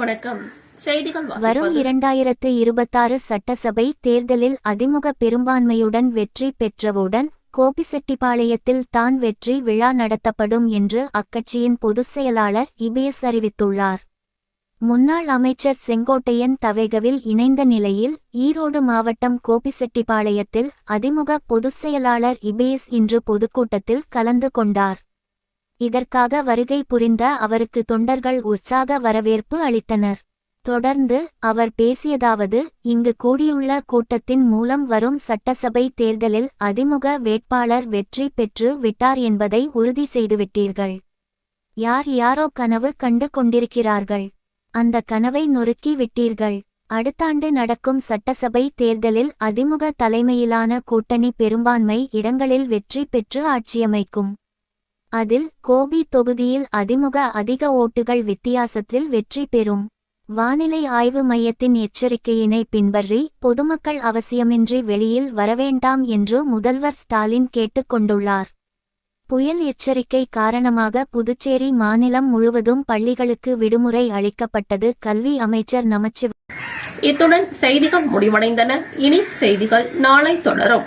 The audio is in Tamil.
வணக்கம். செய்திகள் வரும் இரண்டாயிரத்து இருபத்தாறு சட்டசபை தேர்தலில் அதிமுக பெரும்பான்மையுடன் வெற்றி பெற்றவுடன் கோபிசெட்டிப்பாளையத்தில் தான் வெற்றி விழா நடத்தப்படும் என்று அக்கட்சியின் பொதுச் செயலாளர் இபிஎஸ் அறிவித்துள்ளார். முன்னாள் அமைச்சர் செங்கோட்டையன் தவேகவில் இணைந்த நிலையில் ஈரோடு மாவட்டம் கோபிசெட்டிப்பாளையத்தில் அதிமுக பொதுச் செயலாளர் இபிஎஸ் இன்று பொதுக்கூட்டத்தில் கலந்து கொண்டார். இதற்காக வருகை புரிந்த அவருக்கு தொண்டர்கள் உற்சாக வரவேற்பு அளித்தனர். தொடர்ந்து அவர் பேசியதாவது இங்கு கூடியுள்ள கூட்டத்தின் மூலம் வரும் சட்டசபை தேர்தலில் அதிமுக வேட்பாளர் வெற்றி பெற்று விட்டார் என்பதை உறுதி செய்துவிட்டீர்கள். யார் யாரோ கனவு கண்டு கொண்டிருக்கிறார்கள். அந்த கனவை நொறுக்கி விட்டீர்கள். அடுத்தாண்டு நடக்கும் சட்டசபை தேர்தலில் அதிமுக தலைமையிலான கூட்டணி பெரும்பான்மை இடங்களில் வெற்றி பெற்று ஆட்சியமைக்கும். அதில் கோபி தொகுதியில் அதிமுக அதிக ஓட்டுகள் வித்தியாசத்தில் வெற்றி பெறும். வானிலை ஆய்வு மையத்தின் எச்சரிக்கையினை பின்பற்றி பொதுமக்கள் அவசியமின்றி வெளியில் வரவேண்டாம் என்று முதல்வர் ஸ்டாலின் கேட்டுக்கொண்டுள்ளார். புயல் எச்சரிக்கை காரணமாக புதுச்சேரி மாநிலம் முழுவதும் பள்ளிகளுக்கு விடுமுறை அளிக்கப்பட்டது கல்வி அமைச்சர் நமச்சிவ இத்துடன் செய்திகள் முடிவடைந்தன. இனி செய்திகள் நாளை தொடரும்.